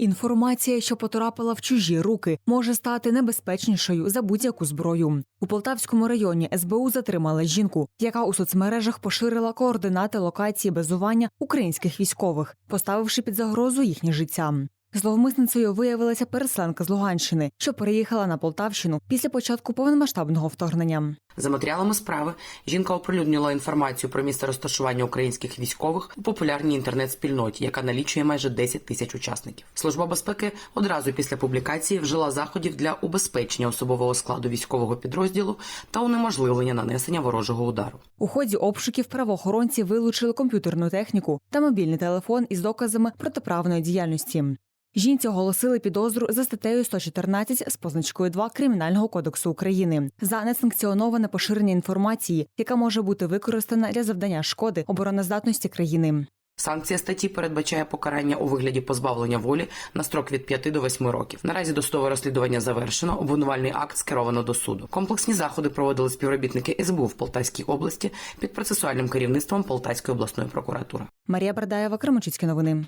Інформація, що потрапила в чужі руки, може стати небезпечнішою за будь-яку зброю. У Полтавському районі СБУ затримала жінку, яка у соцмережах поширила координати локації базування українських військових, поставивши під загрозу їхнє життя. Зловмисницею виявилася переселенка з Луганщини, що переїхала на Полтавщину після початку повномасштабного вторгнення. За матеріалами справи жінка оприлюднила інформацію про місце розташування українських військових у популярній інтернет-спільноті, яка налічує майже 10 тисяч учасників. Служба безпеки одразу після публікації вжила заходів для убезпечення особового складу військового підрозділу та унеможливлення нанесення ворожого удару. У ході обшуків правоохоронці вилучили комп'ютерну техніку та мобільний телефон із доказами протиправної діяльності. Жінці оголосили підозру за статтею 114 з позначкою 2 Кримінального кодексу України за несанкціоноване поширення інформації, яка може бути використана для завдання шкоди обороноздатності країни. Санкція статті передбачає покарання у вигляді позбавлення волі на строк від 5 до 8 років. Наразі досудове розслідування завершено. Обвинувальний акт скеровано до суду. Комплексні заходи проводили співробітники СБУ в Полтавській області під процесуальним керівництвом Полтавської обласної прокуратури. Марія Бардаєва, Кременчуцькі новини.